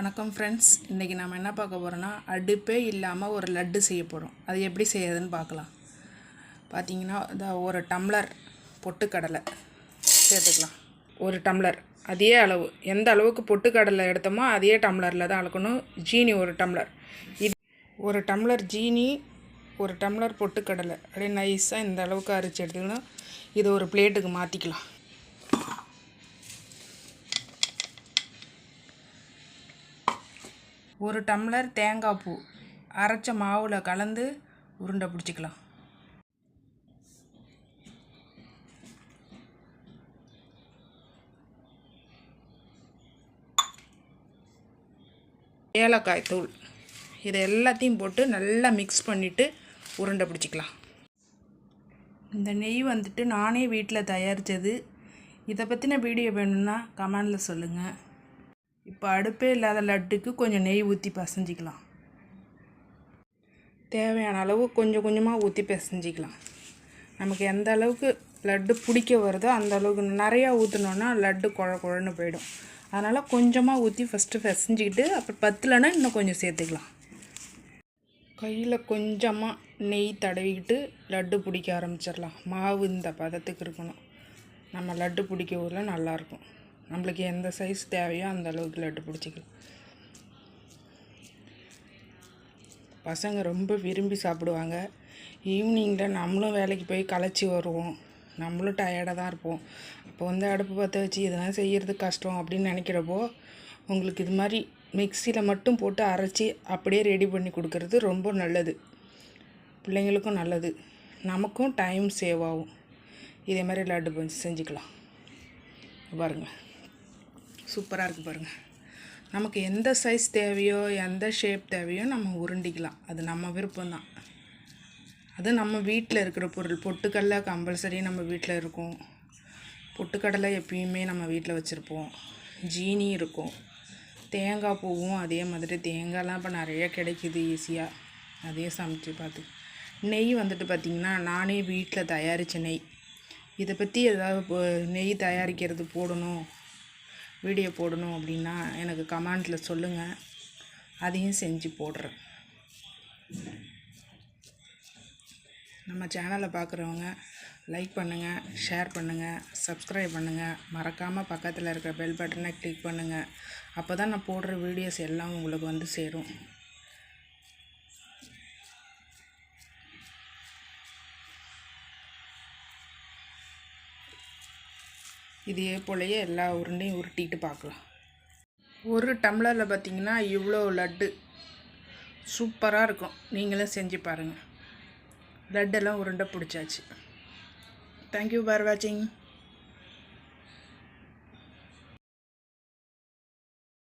வணக்கம் ஃப்ரெண்ட்ஸ் இன்றைக்கி நம்ம என்ன பார்க்க போகிறோன்னா அடுப்பே இல்லாமல் ஒரு லட்டு செய்ய போகிறோம் அது எப்படி செய்யறதுன்னு பார்க்கலாம். பார்த்தீங்கன்னா இந்த ஒரு டம்ளர் பொட்டுக்கடலை சேர்த்துக்கலாம். ஒரு டம்ளர். அதே அளவு. எந்த அளவுக்கு பொட்டுக்கடலை எடுத்தோமோ அதே டம்ளரில் தான் அளக்கணும். ஜீனி ஒரு டம்ளர். இது ஒரு டம்ளர் ஜீனி ஒரு டம்ளர் பொட்டுக்கடலை. அப்படியே நைஸாக இந்த அளவுக்கு அரைச்சி எடுத்துக்கணும் இதை ஒரு பிளேட்டுக்கு மாற்றிக்கலாம் ஒரு டம்ளர் தேங்காய் பூ அரைச்ச மாவில் கலந்து உருண்டை பிடிச்சிக்கலாம். ஏலக்காய் தூள். இதை எல்லாத்தையும் போட்டு நல்லா மிக்ஸ் பண்ணிவிட்டு உருண்டை பிடிச்சிக்கலாம். இந்த நெய் வந்துட்டு நானே வீட்டில் தயாரித்தது இதை பற்றின வீடியோ வேணும்னா கமெண்டில் சொல்லுங்கள் இப்போ அடுப்பே இல்லாத லட்டுக்கு கொஞ்சம் நெய் ஊற்றி பசஞ்சிக்கலாம். தேவையான அளவு கொஞ்சம் கொஞ்சமாக ஊற்றி பிசைஞ்சிக்கலாம். நமக்கு எந்த அளவுக்கு லட்டு பிடிக்க வருதோ அந்த அளவுக்கு நிறையா ஊற்றினோன்னா லட்டு குழ குழன்னு போயிடும். அதனால் கொஞ்சமாக ஊற்றி ஃபஸ்ட்டு பிசைஞ்சிக்கிட்டு அப்புறம் பத்தலைன்னா இன்னும் கொஞ்சம் சேர்த்துக்கலாம். கையில் கொஞ்சமாக நெய் தடவிக்கிட்டு லட்டு பிடிக்க ஆரம்பிச்சிடலாம். மாவு இந்த பதத்துக்கு இருக்கணும். நம்ம லட்டு பிடிக்க ஊரில் நல்லாயிருக்கும் நம்மளுக்கு எந்த சைஸ் தேவையோ அந்த அளவுக்கு லட்டு பிடிச்சிக்கலாம். பசங்க ரொம்ப விரும்பி சாப்பிடுவாங்க. ஈவினிங்கில் நம்மளும் வேலைக்கு போய் களைச்சி வருவோம். நம்மளும் டயர்டாக தான் இருப்போம். அப்போ வந்து அடுப்பு பற்ற வச்சு இதெல்லாம் செய்கிறது கஷ்டம் அப்படின்னு நினைக்கிறப்போ உங்களுக்கு இது மாதிரி மிக்சியில் மட்டும் போட்டு அரைச்சி அப்படியே ரெடி பண்ணி கொடுக்கறது ரொம்ப நல்லது. பிள்ளைங்களுக்கும் நல்லது. நமக்கும் டைம் சேவ் ஆகும். இதே மாதிரி லட்டு செஞ்சுக்கலாம். பாருங்கள் சூப்பராக இருக்குது பாருங்கள் நமக்கு எந்த சைஸ் தேவையோ எந்த ஷேப் தேவையோ நம்ம உருண்டிக்கலாம். அது நம்ம விருப்பம்தான். அது நம்ம வீட்டில் இருக்கிற பொருள். பொட்டுக்கடலை கம்பல்சரி நம்ம வீட்டில் இருக்கும். பொட்டுக்கடலை எப்பயுமே நம்ம வீட்டில் வச்சுருப்போம். ஜீனி இருக்கும். தேங்காய் பூவும் அதே மாதிரி. தேங்காய்லாம் இப்போ நிறைய கிடைக்கிது ஈஸியாக அதையும் சமைச்சு பார்த்து. நெய் வந்துட்டு பார்த்திங்கன்னா நானே வீட்டில் தயாரித்த நெய். இதை பற்றி ஏதாவது நெய் தயாரிக்கிறது போடணும். வீடியோ போடணும் அப்படின்னா எனக்கு கமெண்டில் சொல்லுங்கள் அதையும் செஞ்சு போடுறேன். நம்ம சேனலை பார்க்குறவங்க லைக் பண்ணுங்கள் ஷேர் பண்ணுங்கள் சப்ஸ்கிரைப் பண்ணுங்கள் மறக்காமல் பக்கத்தில் இருக்கிற பெல் பட்டனை கிளிக் பண்ணுங்கள் அப்போ தான் நான் போடுற வீடியோஸ் எல்லாம் உங்களுக்கு வந்து சேரும். இதே போலயே எல்லா உருண்டையும் உருட்டிட்டு பார்க்கலாம். ஒரு டம்ளரில் பார்த்தீங்கன்னா இவ்வளோ லட்டு. சூப்பராக இருக்கும். நீங்களும் செஞ்சு பாருங்கள் லட்டெல்லாம் உருண்டை பிடிச்சாச்சு. தேங்க்யூ ஃபார் வாட்சிங்